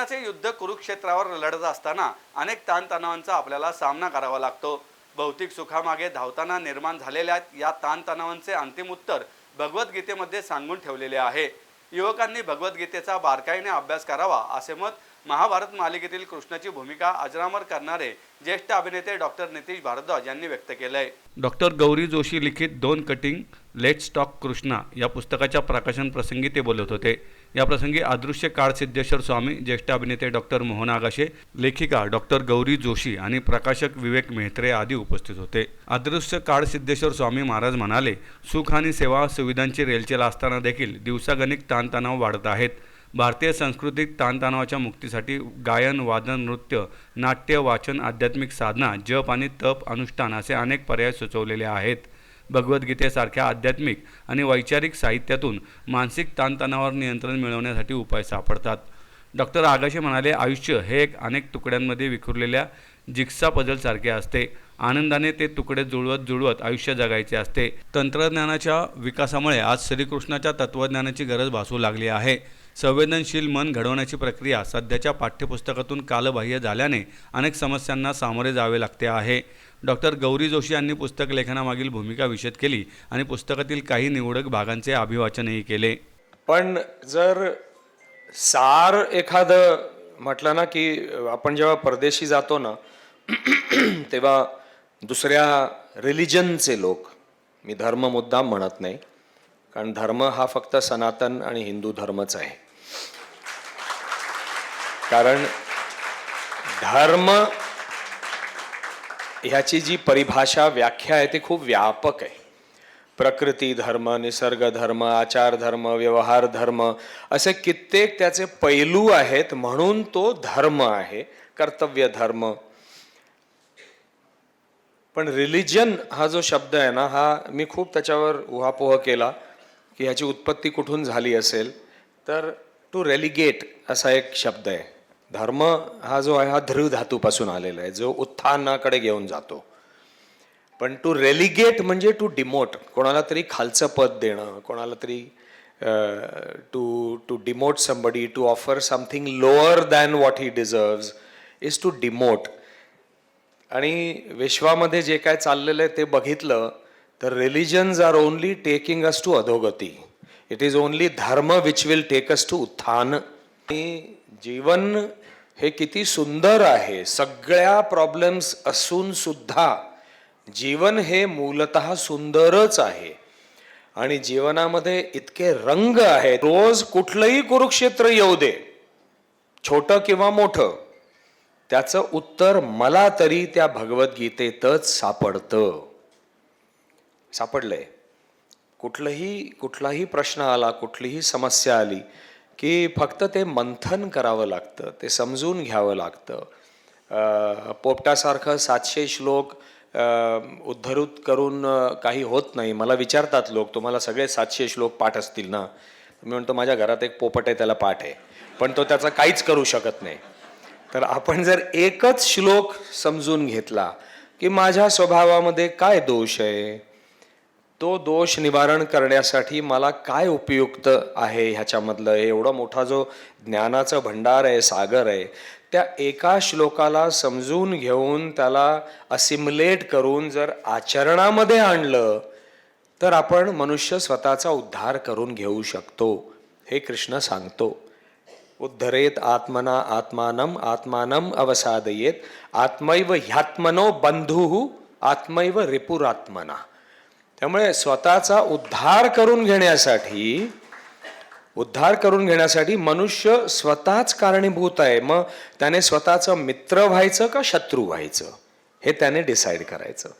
जीवनाचे युद्ध कुरुक्षेत्रावर लढत असताना अनेक ताणतणावांचा आपल्याला सामना करावा लागतो. भौतिक सुखामागे धावताना निर्माण झालेल्या या ताणतणावांचे अंतिम उत्तर भगवद्गीतेमध्ये सांगून ठेवलेले आहे. युवकांनी भगवद्गीतेचा बारकाईने अभ्यास करावा असे मत महाभारत मालिकेतील कृष्णाची भूमिका अजरामर करणारे ज्येष्ठ अभिनेते डॉक्टर नितीश भारद्वाज यांनी व्यक्त केलंय. डॉक्टर गौरी जोशी लिखित दोन कटिंग लेट्स टॉक कृष्णा या पुस्तकाच्या प्रकाशन प्रसंगी ते बोलत होते. याप्रसंगी अदृश्य काळ सिद्धेश्वर स्वामी ज्येष्ठ अभिनेते डॉक्टर मोहन आगाशे लेखिका डॉक्टर गौरी जोशी आणि प्रकाशक विवेक मेहत्रे आदी उपस्थित होते. अदृश्य काळ सिद्धेश्वर स्वामी महाराज म्हणाले सुख आणि सेवा सुविधांची रेलचेल असताना देखील दिवसागणिक ताणतणाव वाढत आहेत. भारतीय संस्कृतीत ताणतणावाच्या मुक्तीसाठी गायन वादन नृत्य नाट्य वाचन आध्यात्मिक साधना जप आणि तप अनुष्ठान असे अनेक पर्याय सुचवलेले आहेत. भगवद्गीतेसारख्या आध्यात्मिक आणि वैचारिक साहित्यातून मानसिक ताणतणावर नियंत्रण मिळवण्यासाठी उपाय सापडतात. डॉक्टर आगाशे म्हणाले आयुष्य हे एक अनेक तुकड्यांमध्ये विखुरलेल्या जिक्सा पजलसारखे असते. आनंदाने ते तुकडे जुळवत जुळवत आयुष्य जगायचे असते. तंत्रज्ञानाच्या विकासामुळे आज श्रीकृष्णाच्या तत्त्वज्ञानाची गरज भासू लागली आहे. संवेदनशील मन घडवण्याची प्रक्रिया सध्याच्या पाठ्यपुस्तकातून कालबाह्य झाल्याने अनेक समस्यांना सामोरे जावे लागते आहे. डॉक्टर गौरी जोशी यांनी पुस्तक लेखनामागील भूमिका विशद केली आणि पुस्तकातील काही निवडक भागांचे अभिवाचनही केले. पण जर सार एखादं म्हटलं ना की आपण जेव्हा परदेशी जातो ना तेव्हा दुसऱ्या रिलिजनचे लोक मी धर्म मुद्दाम म्हणत नाही कारण धर्म हा फक्त सनातन आणि हिंदू धर्मच आहे. कारण धर्म ह्याची जी परिभाषा व्याख्या आहे ती खूप व्यापक आहे. प्रकृती धर्म निसर्ग धर्म आचार धर्म व्यवहार धर्म असे कित्येक त्याचे पैलू आहेत म्हणून तो धर्म आहे कर्तव्य धर्म. पण रिलिजन हा जो शब्द आहे ना हा मी खूप त्याच्यावर उहापोह केला. की ह्याची उत्पत्ती कुठून झाली असेल तर टू रेलिगेट असा एक शब्द आहे. धर्म हा जो आहे हा ध्रुव धातूपासून आलेला आहे जो उत्थानाकडे घेऊन जातो. पण टू रेलिगेट म्हणजे टू डिमोट कोणाला तरी खालचं पद देणं कोणाला तरी to to demote somebody to offer something lower than what he deserves is to demote आणि विश्वामध्ये जे काय चाललेलं आहे ते बघितलं तर religions are only taking us to अधोगती it is only dharma which will take us to उत्थान जीवन हे किती सुंदर आहे सगळ्या प्रॉब्लेम्स असून सुद्धा जीवन हे मूलत सुंदरच आहे आणि जीवनामध्ये इतके रंग आहेत रोज कुठलंही कुरुक्षेत्र येऊ दे छोटं किंवा मोठं त्याचं उत्तर मला तरी त्या भगवद्गीतेतच सापडतं सापडलं आहे कुठलंही कुठलाही प्रश्न आला कुठलीही समस्या आली की फक्त ते मंथन करावं लागतं ते समजून घ्यावं लागतं. पोपटासारखं सातशे श्लोक अं, उद्धृत करून काही होत नाही. मला विचारतात लोक तुम्हाला सगळे सातशे श्लोक पाठ असतील ना? मी म्हणतो माझ्या घरात एक पोपट आहे त्याला पाठ आहे. पण तो त्याचा काहीच करू शकत नाही. तर आपण जर एकच श्लोक समजून घेतला की माझ्या स्वभावामध्ये काय दोष आहे? तो दोष निवारण करण्यासाठी मला काय उपयुक्त आहे ह्याच्यामधलं? हे एवढा मोठा जो ज्ञानाचं भंडार आहे सागर आहे त्या एका श्लोकाला समजून घेऊन त्याला असिम्युलेट करून जर आचरणामध्ये आणलं तर आपण मनुष्य स्वतःचा उद्धार करून घेऊ शकतो हे कृष्ण सांगतो. उद्धरेत आत्मना आत्मानम आत्मानम अवसादयेत आत्मैव ह्यात्मनो बंधू आत्मैव रिपुरात्मना। त्यामुळे स्वतःचा उद्धार करून घेण्यासाठी उद्धार करून घेण्यासाठी मनुष्य स्वतःच कारणीभूत आहे. मग त्याने स्वतःचं मित्र व्हायचं का शत्रू व्हायचं? हे त्याने डिसाईड करायचं.